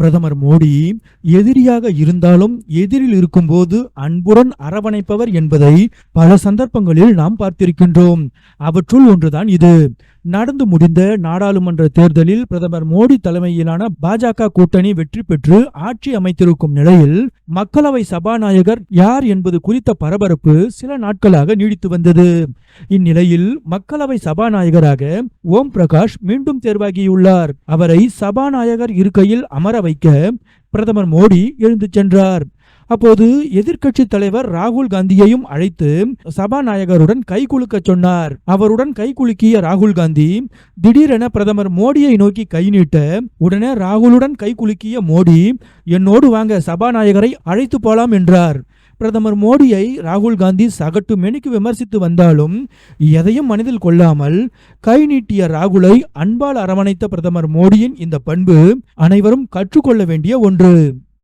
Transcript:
பிரதமர் மோடி எதிரியாக இருந்தாலும் எதிரில் இருக்கும்போது அன்புடன் அரவணைப்பவர் என்பதை பல சந்தர்ப்பங்களில் நாம் பார்த்திருக்கின்றோம். அவற்றுள் ஒன்றுதான் இது. நடந்து முடிந்த நாடாளுமன்ற தேர்தலில் பிரதமர் மோடி தலைமையிலான பாஜக கூட்டணி வெற்றி பெற்று ஆட்சி அமைத்திருக்கும் நிலையில் மக்களவை சபாநாயகர் யார் என்பது குறித்த பரபரப்பு சில நாட்களாக நீடித்து வந்தது. இந்நிலையில் மக்களவை சபாநாயகராக ஓம் பிரகாஷ் மீண்டும் தேர்வாகியுள்ளார். அவரை சபாநாயகர் இருக்கையில் அமர வைக்க பிரதமர் மோடி எழுந்து சென்றார். அப்போது எதிர்க்கட்சி தலைவர் ராகுல் காந்தியையும் அழைத்து சபாநாயகருடன் கைகுலுக்க சொன்னார். அவருடன் கைகுலுக்கிய ராகுல் காந்தி திடீரென பிரதமர் மோடியை நோக்கி கை நீட்ட உடனே ராகுலுடன் கைகுலுக்கிய மோடி என்னோடு வாங்க சபாநாயகரை அழைத்து போலாம் என்றார். பிரதமர் மோடியை ராகுல் காந்தி சகட்டு மெனிக்கு விமர்சித்து வந்தாலும் எதையும் மனதில் கொள்ளாமல் கை நீட்டிய ராகுலை அன்பால் அரவணைத்த பிரதமர் மோடியின் இந்த பண்பு அனைவரும் கற்றுக்கொள்ள வேண்டிய ஒன்று.